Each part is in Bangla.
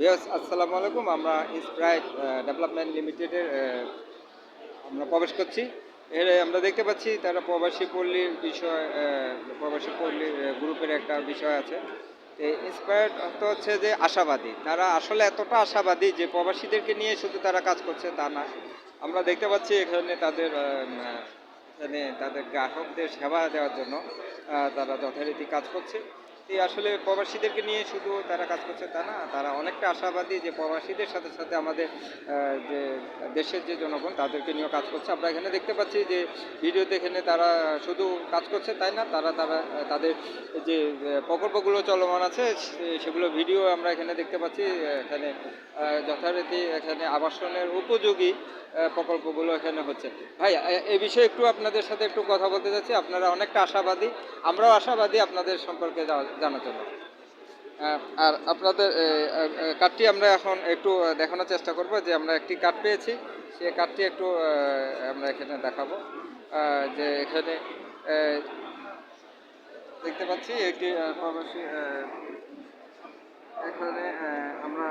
বিয়াস আসসালামু আলাইকুম। আমরা স্প্রাইট ডেভেলপমেন্ট লিমিটেডের আমরা প্রবেশ করছি। এর, আমরা দেখতে পাচ্ছি তারা প্রবাসী পল্লীর বিষয় প্রবাসী পল্লীর গ্রুপের একটা বিষয় আছে। ইন্সপায়ার্ড অর্থ হচ্ছে যে আশাবাদী। তারা আসলে এতটা আশাবাদী যে প্রবাসীদেরকে নিয়ে শুধু তারা কাজ করছে তা না। আমরা দেখতে পাচ্ছি এখানে তাদের এখানে তাদের গ্রাহকদের সেবা দেওয়ার জন্য তারা যথারীতি কাজ করছে। এই আসলে প্রবাসীদেরকে নিয়ে শুধু তারা কাজ করছে তা না, তারা অনেকটা আশাবাদী যে প্রবাসীদের সাথে সাথে আমাদের যে দেশের যে জনগণ তাদেরকে নিয়েও কাজ করছে। আমরা এখানে দেখতে পাচ্ছি যে ভিডিওতে এখানে তারা শুধু কাজ করছে তাই না, তারা তারা, তাদের যে প্রকল্পগুলো চলমান আছে সেগুলো ভিডিও আমরা এখানে দেখতে পাচ্ছি। এখানে যথারীতি এখানে আবাসনের উপযোগী প্রকল্পগুলো এখানে হচ্ছে। ভাই, এ- বিষয়ে একটু আপনাদের সাথে একটু কথা বলতে চাচ্ছি। আপনারা অনেকটা আশাবাদী, আমরাও আশাবাদী আপনাদের সম্পর্কে জানার জন্য। আহ, আর আপনাদের কার্ডটি আমরা এখন একটু দেখানোর চেষ্টা করব যে আমরা একটি কার্ড পেয়েছি। সেই কার্ডটি একটু আমরা এখানে দেখাবো। যে এখানে দেখতে পাচ্ছি একটি প্রবাসী এখানে আমরা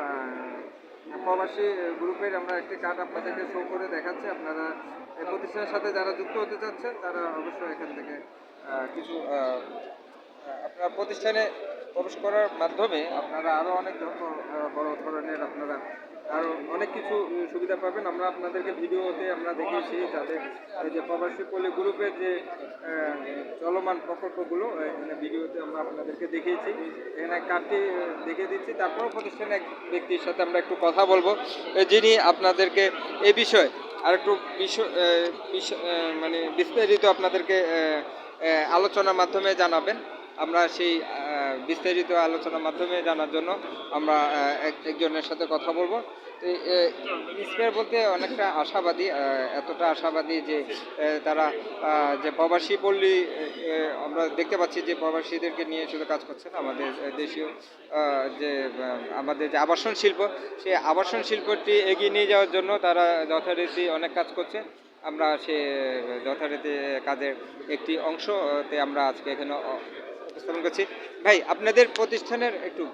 প্রবাসী গ্রুপের আমরা একটি কার্ড আপনাদেরকে শো করে দেখাচ্ছি। আপনারা প্রতিষ্ঠানের সাথে যারা যুক্ত হতে চাচ্ছেন তারা অবশ্যই এখান থেকে কিছু আপনার প্রতিষ্ঠানে প্রবেশ করার মাধ্যমে আপনারা আরও অনেক বড় ধরনের আপনারা আরও অনেক কিছু সুবিধা পাবেন। আমরা আপনাদেরকে ভিডিওতে আমরা দেখিয়েছি তাদের যে প্রবাসী পল্লী গ্রুপের যে চলমান প্রকল্পগুলো এখানে ভিডিওতে আমরা আপনাদেরকে দেখিয়েছি। এখানে কার্ডটি দেখিয়ে দিচ্ছি। তারপরও প্রতিষ্ঠানে এক ব্যক্তির সাথে আমরা একটু কথা বলব। যিনি আপনাদেরকে এ বিষয়ে আর একটু মানে বিস্তারিত আপনাদেরকে আলোচনার মাধ্যমে জানাবেন। আমরা সেই বিস্তারিত আলোচনার মাধ্যমে জানার জন্য আমরা এক- একজনের সাথে কথা বলব। তো ইন্সপায়ার বলতে অনেকটা আশাবাদী এতটা আশাবাদী যে তারা যে প্রবাসী পল্লী আমরা দেখতে পাচ্ছি যে প্রবাসীদেরকে নিয়ে শুধু কাজ করছেন আমাদের দেশীয় যে আমাদের যে আবাসন শিল্প, সেই আবাসন শিল্পটি এগিয়ে নিয়ে যাওয়ার জন্য তারা যথারীতি অনেক কাজ করছে। আমরা সে, যথারীতি কাজের একটি অংশতে আমরা আজকে এখানে উপস্থাপন করছি। ভাই, আপনাদের প্রতিষ্ঠানের একটু,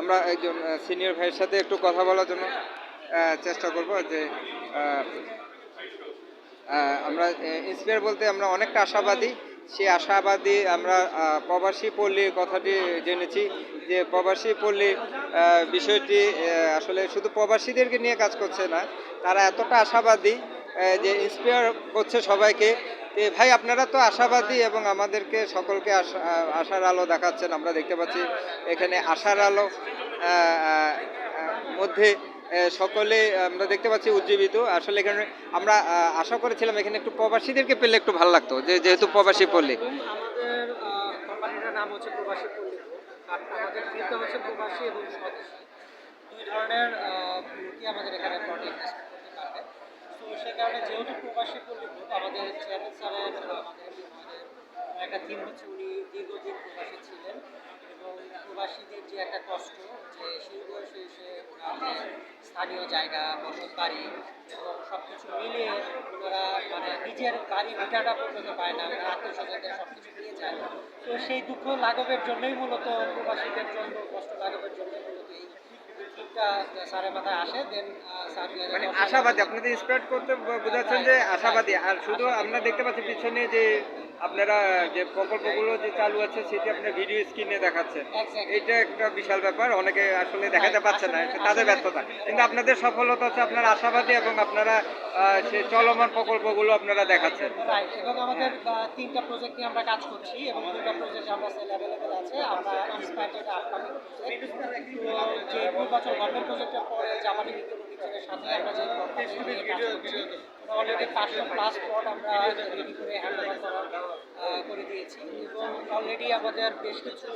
আমরা একজন সিনিয়র ভাইয়ের সাথে একটু কথা বলার জন্য চেষ্টা করব যে আমরা ইন্সপায়ার বলতে আমরা অনেকটা আশাবাদী। সেই আশাবাদী আমরা প্রবাসী পল্লীর কথাটি জেনেছি যে, প্রবাসী পল্লীর বিষয়টি আসলে শুধু প্রবাসীদেরকে নিয়ে কাজ করছে না, তারা এতটা আশাবাদী যে ইন্সপায়ার করছে সবাইকে। ভাই, আপনারা তো আশাবাদী এবং আমাদেরকে সকলকে আশা, আশার আলো দেখাচ্ছেন। আমরা দেখতে পাচ্ছি এখানে আশার আলো মধ্যে সকলে, আমরা দেখতে পাচ্ছি উজ্জীবিত। আসলে এখানে আমরা আশা করেছিলাম এখানে একটু প্রবাসীদেরকে পেলে একটু ভালো লাগতো, যে যেহেতু প্রবাসী পল্লী। প্রবাসী দুই ধরনের আমাদের এখানে প্রোডাক্ট ইনভেস্টমেন্ট করতে পারবে তো সে কারণে যেহেতু প্রবাসী পল্লী আমাদের চেয়ারম্যান স্যারের, আমাদের একটা থিম হচ্ছে উনি দীর্ঘদিন প্রবাসী ছিলেন এবং প্রবাসীদের যে একটা কষ্ট যে সেই বয়সে এসে ওনাদের স্থানীয় জায়গা, বসত বাড়ি এবং সব কিছু মিলিয়ে ওনারা মানে নিজের বাড়ি ভিটাটা পর্যন্ত পায় না, ওনারা আত্মীয় স্বজনদের সব কিছু নিয়ে যায়। তো সেই দুঃখ লাঘবের জন্যই মূলত প্রবাসীদের জন্য, কষ্ট লাঘবের জন্যই মূলত স্যারের মাথায় আসে দেন মানে আশাবাদী আপনাদের স্প্রেড করতে বোঝাচ্ছেন যে আশাবাদী। আর শুধু আমরা দেখতে পাচ্ছি পিছনে যে আপনারা যে প্রকল্পগুলো যে চালু আছে সেটি আপনার ভিডিও স্ক্রিনে দেখাচ্ছেন। এটা একটা বিশাল ব্যাপার অনেকে আসলে দেখাতে পারছে না এটা তাদের ব্যর্থতা। কিন্তু আপনাদের সফলতা হচ্ছে আপনারা আশাবাদী এবং আপনারা সে চলমান প্রকল্পগুলো আপনারা দেখাচ্ছেন। এবং আমাদের তিনটা প্রজেক্ট নিয়ে আমরা কাজ করছি এবং দুটা প্রজেক্ট আমরা সেল অ্যাভেলেবেল আছে। আমরা ইন্সপায়ার যেটা আপকামিং প্রজেক্ট যে নির্বাচন গভর্নমেন্ট প্রজেক্টের পরে বিদ্যুৎ অভিযানের সাথে আমরা যে অলরেডি পাঁচশো প্লাস প্লট আমরা রেডি করে হ্যান্ড করার করে দিয়েছি। এবং অলরেডি আমাদের বেশ কিছু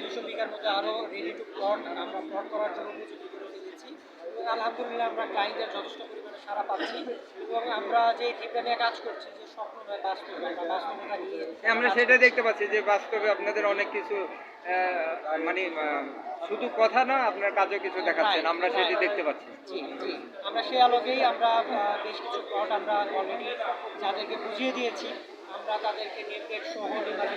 দুশো বিঘার মধ্যে আরও রেডি টু প্লট আমরা প্লট করার জন্য উপযোগী করে ফেলেছি এবং আলহামদুলিল্লাহ আমরা ক্লায়েন্টের যথেষ্ট পরিমাণে সারা পাচ্ছি। এবং আমরা যে থিমটা নিয়ে কাজ করছি যে স্বপ্ন নয় বাস্তব আমরা নিয়ে হ্যাঁ, আমরা সেটা দেখতে পাচ্ছি যে বাস্তবে আপনাদের অনেক কিছু মানে শুধু কথা না আপনার কাজও কিছু দেখাচ্ছেন। আমরা সেটি দেখতে পাচ্ছি। জি জি। আমরা সেই আলোকেই আমরা বেশ কিছু প্লট আমরা অলরেডি যাদেরকে বুঝিয়ে দিয়েছি আমরা তাদেরকে নেটগেট সহ ডিমান্ড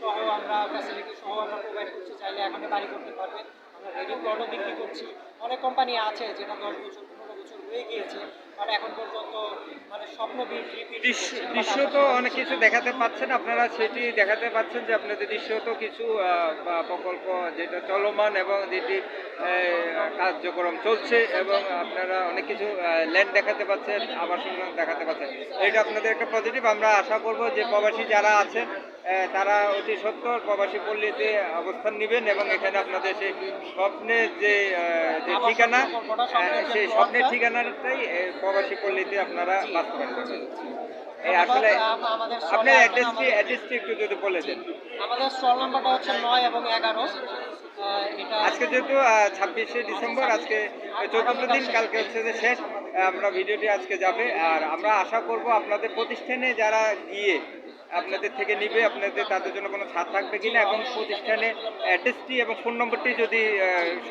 সহ আমরা ফ্যাসিলিটি সহ আমরা প্রোভাইড করছি চাইলে এখানে বাড়ি করতে পারবে আমরা রেডি প্লটও বিক্রি করছি। অনেক কোম্পানি আছে যেটা দশ বছর পনেরো বছর হয়ে গিয়েছে। বাট এখন পর্যন্ত মানে স্বপ্ন দৃশ্য তো অনেক কিছু দেখাতে পাচ্ছেন আপনারা সেটি দেখাতে পাচ্ছেন যে আপনাদের দৃশ্য তো কিছু বা প্রকল্প যেটা চলমান এবং যেটি কার্যক্রম চলছে এবং আপনারা অনেক কিছু ল্যান্ড দেখাতে পাচ্ছেন আবাসন দেখাতে পাচ্ছেন। এটা আপনাদের একটা পজিটিভ আমরা আশা করব যে প্রবাসী যারা আছেন তারা অতি সত্তর প্রবাসী পল্লীতে অবস্থান নেবেন এবং এখানে আপনাদের সেই স্বপ্নের যে ঠিকানা সেই স্বপ্নের ঠিকানাটাই প্রবাসী পল্লীতে আপনারা বাস্তবায়ন করবেন। এই আসলে আপনার অ্যাড্রেসটি অ্যাড্রেসটি একটু যদি বলে দেন। আমাদের স্টল নাম্বারটা হচ্ছে নয় এবং এগারো। আজকে যেহেতু ছাব্বিশে ডিসেম্বর, আজকে চতুর্থ দিন, কালকে হচ্ছে যে শেষ আমরা ভিডিওটি আজকে যাবে। আর আমরা আশা করব আপনাদের প্রতিষ্ঠানে যারা গিয়ে আপনাদের থেকে নিবে, আপনাদের, তাদের জন্য কোনো ছাড় থাকবে কিনা, এবং প্রতিষ্ঠানে অ্যাড্রেসটি এবং ফোন নম্বরটি যদি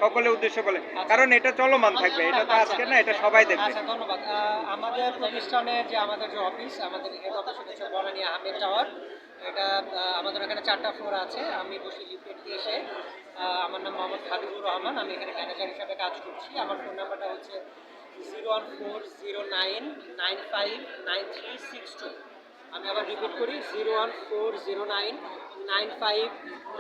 সকলে উদ্দেশ্য বলে। কারণ এটা চলমান থাকবে, এটা তো আজকে না, এটা সবাই দেখবে। আচ্ছা ধন্যবাদ। আমাদের প্রতিষ্ঠানের যে আমাদের যে অফিস আমাদের হেড অফিস হচ্ছে বনানী আহমেদ টাওয়ার এটা আমাদের এখানে চারটা ফ্লোর আছে। আমি বসি লিফটেড এসে আমার নাম মোহাম্মদ হাবিবুর রহমান। আমি এখানে ম্যানেজার হিসাবে কাজ করছি। আমার ফোন নাম্বারটা হচ্ছে zero one four zero nine nine five nine three six two আমি আবার রিপিট করি zero one four zero nine nine five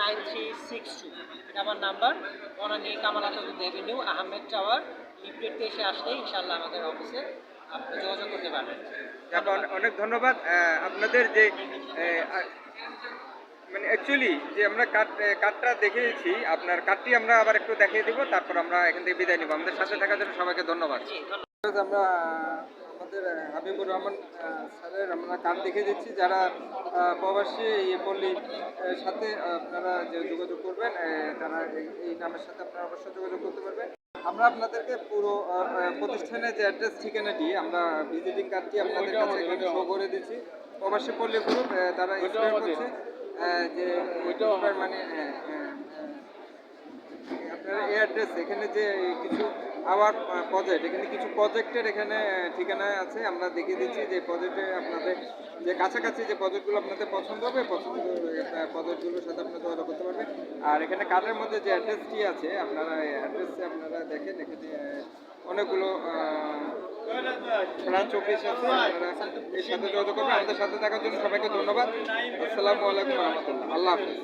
nine three six two এটা আমার number Banani Kamalatul avenue Ahmed tower lifted এসে আসলে ইনশাল্লাহ আমাদের অফিসে আপনি যোগাযোগ করতে পারবেন। অনেক ধন্যবাদ। আপনাদের যে মানে অ্যাকচুয়ালি যে আমরা কার্ড কার্ডটা দেখিয়েছি আপনার কার্ডটি আমরা আবার একটু দেখিয়ে দিব তারপর আমরা এখান থেকে বিদায় নিব। আমাদের সাথে থাকার জন্য সবাইকে ধন্যবাদ। আমরা আমাদের হাবিবুর রহমান স্যারের আমরা কার্ড দেখে দিচ্ছি। যারা প্রবাসী এই পল্লীর সাথে আপনারা যে যোগাযোগ করবেন তারা এই- এই নামের সাথে আপনারা অবশ্যই যোগাযোগ করতে পারবেন। আমরা আপনাদেরকে পুরো প্রতিষ্ঠানের যে অ্যাড্রেস ঠিকানাটি আমরা ভিজিটিং কার্ডটি আপনাদের কাছে শো করে দিচ্ছি। প্রবাসী পল্লী গ্রুপ তারা এক্সপ্লেন করছে। যে explain মানে হ্যাঁ, হ্যাঁ, হ্যাঁ। আপনার এই অ্যাড্রেস এখানে যে কিছু আবার প্রজেক্ট এখানে কিছু প্রজেক্টের এখানে ঠিকানা আছে আমরা দেখিয়ে দিচ্ছি যে প্রজেক্টে আপনাদের যে কাছাকাছি যে প্রজেক্টগুলো আপনাদের পছন্দ হবে পছন্দ প্রজেক্টগুলোর সাথে আপনারা যোগাযোগ করতে পারবেন আর এখানে কার্ডের মধ্যে যে অ্যাড্রেসটি আছে আপনারা এই অ্যাড্রেসে আপনারা দেখেন এখানে অনেকগুলো যোগাযোগ করবেন। আমাদের সাথে থাকার জন্য সবাইকে ধন্যবাদ। আসসালামু আলাইকুম আল্লাহ হাফিজ।